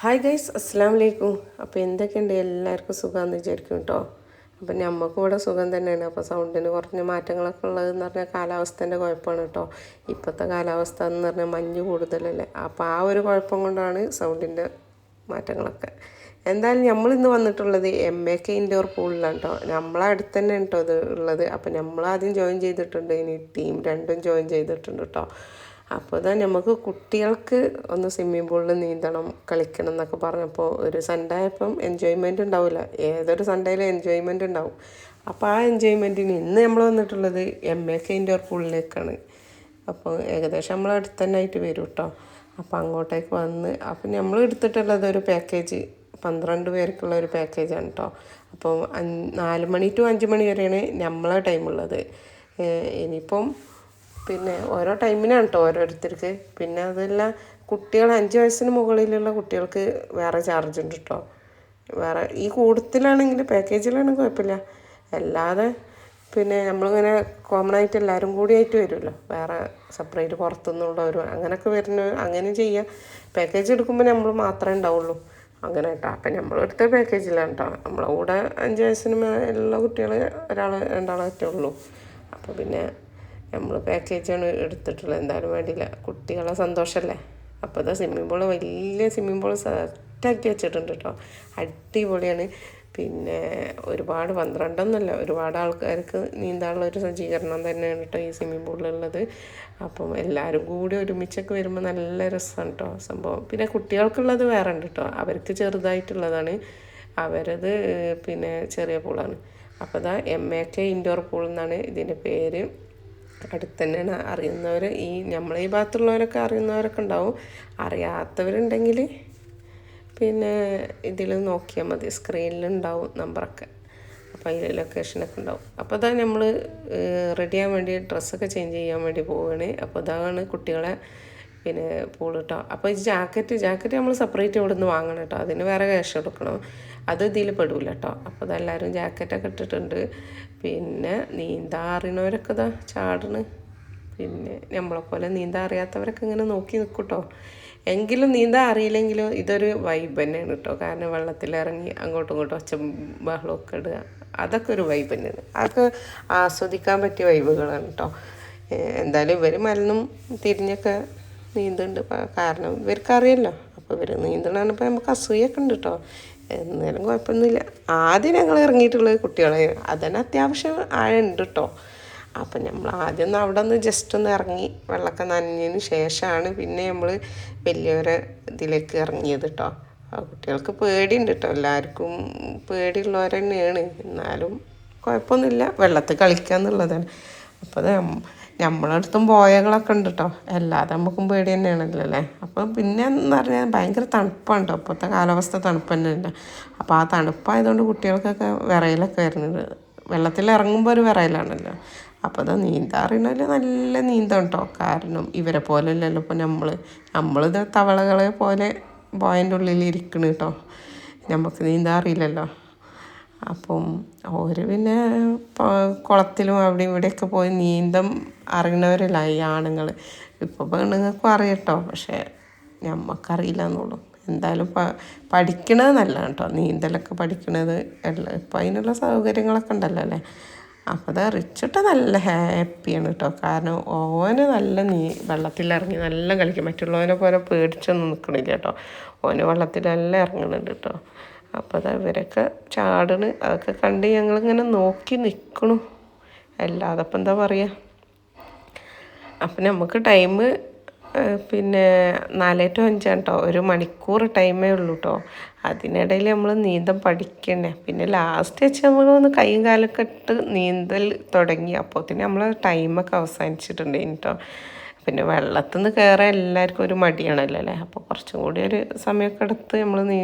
Hi guys അസ്സാം വലൈക്കും അപ്പോൾ എന്തൊക്കെയുണ്ട്? എല്ലാവർക്കും സുഖമാണെന്ന് വിചാരിക്കും കേട്ടോ അപ്പം നമുക്കും ഇവിടെ സുഖം തന്നെയാണ്. അപ്പോൾ സൗണ്ടിന് കുറഞ്ഞ മാറ്റങ്ങളൊക്കെ ഉള്ളതെന്ന് പറഞ്ഞാൽ കാലാവസ്ഥേന്റെ കുഴപ്പമാണ് കേട്ടോ ഇപ്പോഴത്തെ കാലാവസ്ഥ എന്ന് പറഞ്ഞാൽ മഞ്ഞ് കൂടുതലല്ലേ. അപ്പോൾ ആ ഒരു കുഴപ്പം കൊണ്ടാണ് സൗണ്ടിന്റെ മാറ്റങ്ങളൊക്കെ. എന്തായാലും നമ്മൾ ഇന്ന് വന്നിട്ടുള്ളത് എം എ കെ ഇൻഡോർ പൂളിലാണ് കേട്ടോ നമ്മളെ അടുത്ത് തന്നെ കേട്ടോ ഇത് ഉള്ളത്. അപ്പോൾ നമ്മൾ ആദ്യം ജോയിൻ ചെയ്തിട്ടുണ്ട്. ഇനി ടീം രണ്ടും ജോയിൻ ചെയ്തിട്ടുണ്ട് കേട്ടോ അപ്പോൾ തന്നെ നമുക്ക് കുട്ടികൾക്ക് ഒന്ന് സ്വിമ്മിംഗ് പൂളിൽ നീന്തണം കളിക്കണം എന്നൊക്കെ പറഞ്ഞപ്പോൾ ഒരു സൺഡേ ആയപ്പം എൻജോയ്മെന്റ് ഉണ്ടാവില്ല ഏതൊരു സൺഡേയിലും എൻജോയ്മെന്റ് ഉണ്ടാവും. അപ്പോൾ ആ എൻജോയ്മെന്റിന് ഇന്ന് നമ്മൾ വന്നിട്ടുള്ളത് എം എ കെ ഇൻഡോർ പൂളിലേക്കാണ് അപ്പോൾ ഏകദേശം നമ്മൾ അടുത്ത് തന്നെ ആയിട്ട് വരും കേട്ടോ അപ്പോൾ അങ്ങോട്ടേക്ക് വന്ന് അപ്പം നമ്മൾ എടുത്തിട്ടുള്ളത് ഒരു പാക്കേജ് പന്ത്രണ്ട് പേർക്കുള്ള ഒരു പാക്കേജാണ് കേട്ടോ അപ്പോൾ നാല് മണി ടു അഞ്ച് മണി വരെയാണ് നമ്മളെ ടൈമുള്ളത് ഇനിയിപ്പം പിന്നെ ഓരോ ടൈമിനാണ് കേട്ടോ ഓരോരുത്തർക്ക്. പിന്നെ അതല്ല കുട്ടികൾ അഞ്ച് വയസ്സിന് മുകളിലുള്ള കുട്ടികൾക്ക് വേറെ ചാർജ് ഉണ്ട് കേട്ടോ വേറെ ഈ കൂടുതലാണെങ്കിൽ പാക്കേജിലാണെങ്കിൽ കുഴപ്പമില്ല. അല്ലാതെ പിന്നെ നമ്മളിങ്ങനെ കോമൺ ആയിട്ട് എല്ലാവരും കൂടി ആയിട്ട് വരുമല്ലോ. വേറെ സെപ്പറേറ്റ് പുറത്തുനിന്നുള്ളവരും അങ്ങനെയൊക്കെ വരുന്ന അങ്ങനെ ചെയ്യാം പാക്കേജ് എടുക്കുമ്പോൾ നമ്മൾ മാത്രമേ ഉണ്ടാവുള്ളൂ. അങ്ങനെ കേട്ടോ അപ്പം നമ്മളെടുത്ത പാക്കേജിലാണ് കേട്ടോ നമ്മളെ കൂടെ അഞ്ച് വയസ്സിന് മേലുള്ള കുട്ടികൾ ഒരാൾ രണ്ടാളൊക്കെ ഉള്ളൂ. അപ്പോൾ പിന്നെ നമ്മൾ പാക്കേജാണ് എടുത്തിട്ടുള്ളത്. എന്തായാലും വേണ്ടിയില്ല. കുട്ടികളെ സന്തോഷമല്ലേ അപ്പോൾ ഇതാ സ്വിമ്മിംഗ് പൂൾ വലിയ സ്വിമ്മിംഗ് പൂൾ സെറ്റാക്കി വെച്ചിട്ടുണ്ട് കേട്ടോ അടിപൊളിയാണ്. പിന്നെ ഒരുപാട് പന്ത്രണ്ടൊന്നുമല്ല ഒരുപാട് ആൾക്കാർക്ക് നീന്താനുള്ള ഒരു സജ്ജീകരണം തന്നെയാണ് കേട്ടോ ഈ സ്വിമ്മിംഗ് പൂളിലുള്ളത് അപ്പം എല്ലാവരും കൂടി ഒരുമിച്ചൊക്കെ വരുമ്പോൾ നല്ല രസമാണ് കേട്ടോ സംഭവം. പിന്നെ കുട്ടികൾക്കുള്ളത് വേറെ ഉണ്ട് കേട്ടോ അവർക്ക് ചെറുതായിട്ടുള്ളതാണ്. അവരത് പിന്നെ ചെറിയ പൂളാണ് അപ്പോൾ ഇതാ M A K indoor pool എന്നാണ് ഇതിന്റെ പേര്. അടുത്ത് തന്നെയാണ് അറിയുന്നവർ. ഈ നമ്മളെ ഈ ഭാഗത്തുള്ളവരൊക്കെ അറിയുന്നവരൊക്കെ ഉണ്ടാവും. അറിയാത്തവരുണ്ടെങ്കിൽ പിന്നെ ഇതിൽ നോക്കിയാൽ മതി. സ്ക്രീനിലുണ്ടാവും നമ്പറൊക്കെ. അപ്പോൾ അതിൽ ലൊക്കേഷനൊക്കെ ഉണ്ടാവും. അപ്പോൾ അതാണ് നമ്മൾ റെഡി ആവാൻ വേണ്ടി ഡ്രസ്സൊക്കെ ചേഞ്ച് ചെയ്യാൻ വേണ്ടി പോവുകയാണ്. അപ്പോൾ അതാണ് കുട്ടികളെ പിന്നെ പൂൾ കേട്ടോ അപ്പോൾ ഈ ജാക്കറ്റ് ജാക്കറ്റ് നമ്മൾ സെപ്പറേറ്റ് ഇവിടെ നിന്ന് വാങ്ങണം കേട്ടോ. അതിന് വേറെ ക്യാഷ് കൊടുക്കണം. അത് ഇതിൽ പെടില്ല കേട്ടോ. അപ്പോൾ അതെല്ലാവരും ജാക്കറ്റൊക്കെ ഇട്ടിട്ടുണ്ട്. പിന്നെ നീന്താറിയണവരൊക്കെ ഇതാ ചാടണ്. പിന്നെ നമ്മളെപ്പോലെ നീന്താൻ അറിയാത്തവരൊക്കെ ഇങ്ങനെ നോക്കി നിൽക്കും കേട്ടോ എങ്കിലും നീന്താൻ അറിയില്ലെങ്കിലും ഇതൊരു വൈബ് തന്നെയാണ് കേട്ടോ കാരണം വെള്ളത്തിലിറങ്ങി അങ്ങോട്ടും ഇങ്ങോട്ടും ഒച്ച ബഹളമൊക്കെ ഇടുക. അതൊക്കെ ഒരു വൈബ് തന്നെയാണ്. അതൊക്കെ ആസ്വദിക്കാൻ പറ്റിയ വൈബുകളാണ് കേട്ടോ എന്തായാലും ഇവർ മലന്നും തിരിഞ്ഞൊക്കെ നീന്തുന്നുണ്ട്. കാരണം ഇവർക്കറിയല്ലോ. അപ്പോൾ ഇവർ നീന്തണപ്പോൾ നമുക്ക് അസൂയൊക്കെ ഉണ്ട് കേട്ടോ എന്നാലും കുഴപ്പമൊന്നുമില്ല. ആദ്യം ഞങ്ങൾ ഇറങ്ങിയിട്ടുള്ളത് കുട്ടികളെ അതന്നെ അത്യാവശ്യം ആഴുണ്ട് കേട്ടോ അപ്പം നമ്മൾ ആദ്യം ഒന്ന് അവിടെ നിന്ന് ജസ്റ്റ് ഒന്ന് ഇറങ്ങി വെള്ളമൊക്കെ നനഞ്ഞതിന് ശേഷമാണ് പിന്നെ നമ്മൾ വലിയവരെ ഇതിലേക്ക് ഇറങ്ങിയത് കേട്ടോ കുട്ടികൾക്ക് പേടിയുണ്ട് കേട്ടോ എല്ലാവർക്കും പേടിയുള്ളവർ തന്നെയാണ് എന്നാലും കുഴപ്പമൊന്നുമില്ല. വെള്ളത്തിൽ കളിക്കുക എന്നുള്ളതാണ് അപ്പോൾ നമ്മളടുത്തും പോയകളൊക്കെ ഉണ്ട് കേട്ടോ അല്ലാതെ നമുക്കും പേടി തന്നെയാണല്ലോ അല്ലേ? അപ്പോൾ പിന്നെ എന്ന് പറഞ്ഞാൽ ഭയങ്കര തണുപ്പാണ് കേട്ടോ ഇപ്പോഴത്തെ കാലാവസ്ഥ തണുപ്പ് തന്നെയല്ല അപ്പോൾ ആ തണുപ്പായതുകൊണ്ട് കുട്ടികൾക്കൊക്കെ വിറയിലൊക്കെ വരുന്നത്. വെള്ളത്തിൽ ഇറങ്ങുമ്പോൾ ഒരു വിറയിലാണല്ലോ. അപ്പോൾ അത് അറിയണമല്ലോ നല്ല നീന്തം കേട്ടോ കാരണം ഇവരെ പോലെ അല്ലല്ലോ ഇപ്പോൾ നമ്മൾ നമ്മളിത് തവളകളെ പോലെ പോയതിന്റെ ഉള്ളിൽ ഇരിക്കണ കേട്ടോ നമുക്ക് നീന്താൻ അറിയില്ലല്ലോ. അപ്പം ഓര് പിന്നെ കുളത്തിലും അവിടെ ഇവിടെയൊക്കെ പോയി നീന്തം അറിയണവരല്ല ഈ ആണുങ്ങൾ ഇപ്പോൾ പെണ്ണുങ്ങൾക്കും അറിയട്ടോ പക്ഷേ നമുക്കറിയില്ല എന്നുള്ളൂ എന്തായാലും പഠിക്കണത് നല്ലതാണ് കേട്ടോ നീന്തലൊക്കെ പഠിക്കണത് എല്ലാം ഇപ്പം അതിനുള്ള സൗകര്യങ്ങളൊക്കെ ഉണ്ടല്ലോ അല്ലേ? അപ്പോൾ അത് റിച്ചിട്ട് നല്ല ഹാപ്പിയാണ് കേട്ടോ കാരണം ഓന് നല്ല നീ വെള്ളത്തിലിറങ്ങി നല്ല കളിക്കും. മറ്റുള്ളവനെ പോലെ പേടിച്ചൊന്നും നിൽക്കണില്ല കേട്ടോ ഓന് വെള്ളത്തിലെല്ലാം ഇറങ്ങുന്നുണ്ട് കേട്ടോ അപ്പോൾ അത് ഇവരൊക്കെ ചാടണ്. അതൊക്കെ കണ്ട് ഞങ്ങളിങ്ങനെ നോക്കി നിൽക്കണു അല്ലാതെ അപ്പം എന്താ പറയുക അപ്പം നമുക്ക് ടൈം പിന്നെ നാല് ടു അഞ്ചാണ് കേട്ടോ ഒരു മണിക്കൂർ ടൈമേ ഉള്ളൂ കേട്ടോ അതിനിടയിൽ നമ്മൾ നീന്തം പഠിക്കണേ പിന്നെ ലാസ്റ്റ് വെച്ച് നമ്മൾ ഒന്ന് കൈയും കാലൊക്കെ ഇട്ട് നീന്തൽ തുടങ്ങി. അപ്പോൾ തന്നെ നമ്മൾ ടൈമൊക്കെ അവസാനിച്ചിട്ടുണ്ട് കേട്ടോ പിന്നെ വെള്ളത്തിൽ നിന്ന് കയറാൻ എല്ലാവർക്കും ഒരു മടിയാണല്ലോ അല്ലേ? അപ്പോൾ കുറച്ചും കൂടി ഒരു സമയമൊക്കെ എടുത്ത് നമ്മൾ നീ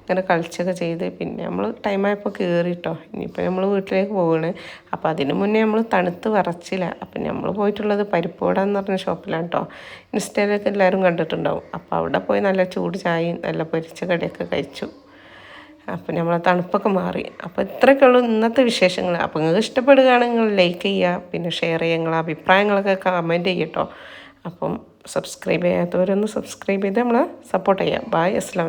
ഇങ്ങനെ കളിച്ചൊക്കെ ചെയ്ത് പിന്നെ നമ്മൾ ടൈമായപ്പോൾ കയറി കേട്ടോ ഇനിയിപ്പോൾ നമ്മൾ വീട്ടിലേക്ക് പോവുകയാണ് അപ്പോൾ അതിന് മുന്നേ നമ്മൾ തണുത്ത് വിറച്ചില്ല അപ്പം നമ്മൾ പോയിട്ടുള്ളത് പരിപ്പോട എന്ന് പറഞ്ഞ ഷോപ്പിലാണ് കേട്ടോ ഇൻസ്റ്റയിലൊക്കെ എല്ലാവരും കണ്ടിട്ടുണ്ടാവും. അപ്പോൾ അവിടെ പോയി നല്ല ചൂട് ചായയും നല്ല പൊരിച്ച കടിയൊക്കെ കഴിച്ചു. അപ്പം നമ്മളെ തണുപ്പൊക്കെ മാറി. അപ്പോൾ ഇത്രയൊക്കെ ഉള്ളൂ ഇന്നത്തെ വിശേഷങ്ങൾ അപ്പോൾ നിങ്ങൾക്ക് ഇഷ്ടപ്പെടുകയാണെങ്കിൽ ലൈക്ക് ചെയ്യുക. പിന്നെ ഷെയർ ചെയ്യുക. നിങ്ങളെ അഭിപ്രായങ്ങളൊക്കെ കമന്റ് ചെയ്യട്ടോ അപ്പം സബ്സ്ക്രൈബ് ചെയ്യാത്തവരൊന്ന് സബ്സ്ക്രൈബ് ചെയ്ത് നമ്മളെ സപ്പോർട്ട് ചെയ്യാം ബായ് അസ്സാം